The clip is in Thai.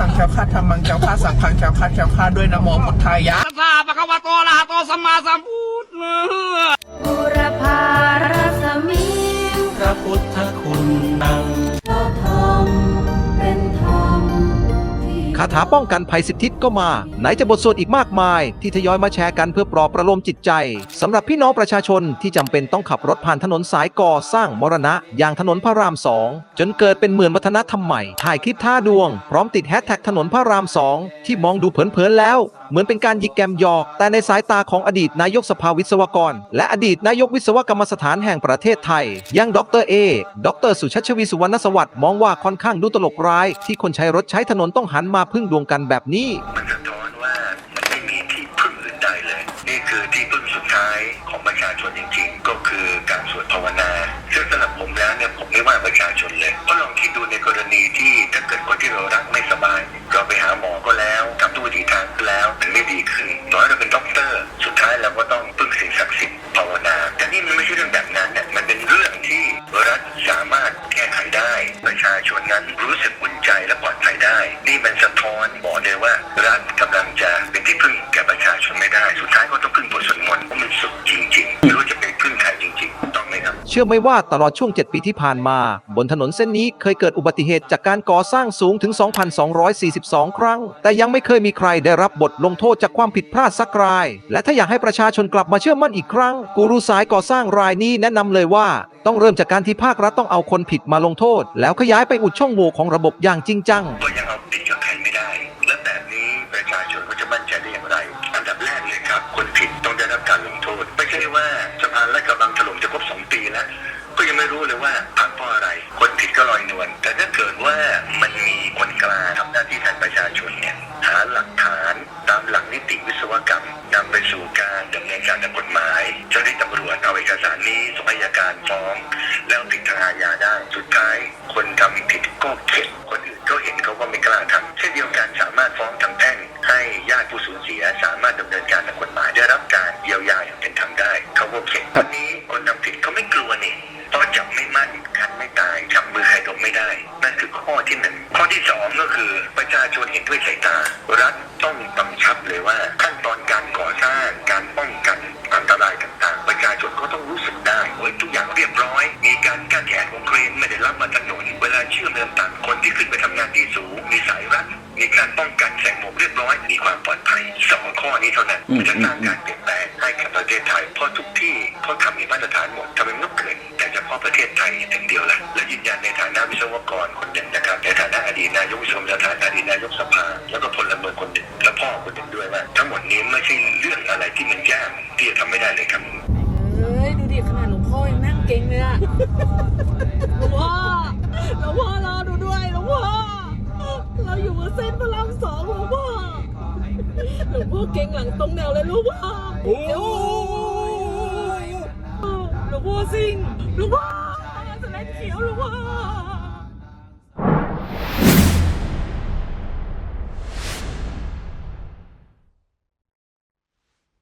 ขังแคล้วคลาดธรรมังแคล้วคลาดสังพังแคล้วคลาดแคล้วคลาดด้วยนะโมพุทธายะสสะปะกวาโตอะระหะโตสัมมาสัมพุทธบุรพารสมิพระพุทธคุณนัง คาถาป้องกันภัยสิทธิก็มา ไหนจะบทสวดอีกมากมาย ที่ทยอยมาแชร์กันเพื่อปลอบประโลมจิตใจสำหรับพี่น้องประชาชนที่จำเป็นต้องขับรถผ่านถนนสายก่อสร้างมรณะ อย่างถนนพระรามสองจนเกิดเป็นเหมือนวัฒนธรรมใหม่ถ่ายคลิปท่าดวง พร้อมติดแฮชแท็กถนนพระรามสองที่มองดูเผินๆแล้ว เหมือนเป็นการยิกแกมยอก แต่ในสายตาของอดีตนายกสภาวิศวกร และอดีตนายกวิศวกรรมสถานแห่งประเทศไทยยังดรเอดรสุชัชวีสุวรรณสวัสดิ์มองว่าค่อนข้างดูตลกร้าย ที่คนใช้รถใช้ถนนต้องหันมาพึ่งดวงกันแบบนี้มันสะท้อนว่ามันไม่มีที่พึ่งอื่นใดเลย นี่คือที่พึ่งสุดท้ายของประชาชนจริงๆ ก็คือการสวดภาวนาซึ่งสำหรับผมแล้วเนี่ยผมไม่ว่าประชาชนเลยเพราะลองคิดดูในกรณีที่ถ้าเกิดคนที่เรารัก นั้นรู้สึกอุ่นใจและปลอดภัยได้ นี่มันสะท้อนบอกเลยว่ารัฐกำลังจะเป็นที่พึ่งแก่ประชาชนไม่ได้สุดท้าย เชื่อไหมว่าตลอดช่วง 7 ปีที่ผ่านมา บนถนนเส้นนี้เคยเกิดอุบัติเหตุจากการก่อสร้างสูงถึง 2,242 ครั้ง แต่ยังไม่เคยมีใครได้รับบทลงโทษจากความผิดพลาดสักราย และถ้าอยากให้ประชาชนกลับมาเชื่อมั่นอีกครั้ง กูรูสายก่อสร้างรายนี้แนะนำเลยว่า ต้องเริ่มจากการที่ภาครัฐต้องเอาคนผิดมาลงโทษ แล้วขยายไปอุดช่องโหว่ของระบบอย่างจริงจังก็ยังเอาผิดกับใครไม่ได้ และแบบนี้ประชาชนก็จะมั่นใจได้อย่างไร อันดับแรกเลยครับคนผิดต้องได้รับการลงโทษไม่ใช่ว่าสะพานและกำลังถล่มจะครบางทำหน้าที่แทนประชาชนเนี่ยหาหลักฐานตามหลักนิติวิศวกรรมนำไปสู่การดำเนินการทางกฎหมาย เจ้าหน้าที่ตำรวจเอาเอกสารนี้ส่งอัยการฟ้อง แล้วผิดทางอาญาได้สุดท้าย คนทำผิดก็เข็ดคนอื่นก็เห็นเขาก็ไม่กล้าทำเช่นเดียวกันสามารถฟ้องทางแพ่งให้ญาติผู้สูญเสีย สามารถดำเนินการทางกฎหมายได้รับการเยียวยาอย่างเป็นธรรมได้เขาก็เข็ดวันนี้คนทำผิดเขาไม่กลัวนี่เพราะจับไม่มั่นคันไม่ตายจับมือใครดมไม่ได้ นั่นคือข้อที่หนึ่งข้อ ที่สองก็คือประชาชนเห็นด้วยสายตา รัฐต้องกำชับเลยว่า ขั้นตอนการก่อสร้างการป้องกันอันตรายต่างๆ ประชาชนก็ต้องรู้สึกได้ว่าทุกอย่างเรียบร้อย มีการกั้นแขนของเครนไม่ได้รับมาถนนเวลาเชื่อมเดินต่างคนที่ขึ้นไปทำงานที่สูง มีสายรัดมีการป้องกันแสงหมอกเรียบร้อย มีความปลอดภัยสองข้อนี้เท่านั้นมันจะสร้างการเปลี่ยนแปลงให้กับประเทศไทยเพราะทุกที่เขาทำมีมาตรฐานหมดทำไมไม่ต้องเกิดแต่เฉ พาะประเทศไทยอย่างเดียวล่ะและยืนยันในฐานะวิศวกรคนหนึ่งนะครับในฐานะอดีตนายกวิศวกรรมสถานอดีตนายกสภา แล้วก็พลเมืองคนหนึ่งและพ่อคนหนึ่งด้วยว่าทั้งหมดนี้ไม่ใช่เรื่องอะไรที่มันยากที่จะทำไม่ได้เลยครับเฮ้ยดูดิขนาดหลวงพ่อยังนั่งเก่งเลยอะหลวงพ่อหลวงพ่อรอดูด้วยหลวงพ่อเราอยู่บนเส้นพระรามสองหลวงพ่อหลวงพ่อเก่งหลังตรงแนวเลยหลวงพ่อเดี๋ยวหลวงพ่อซิง หลวงพ่อส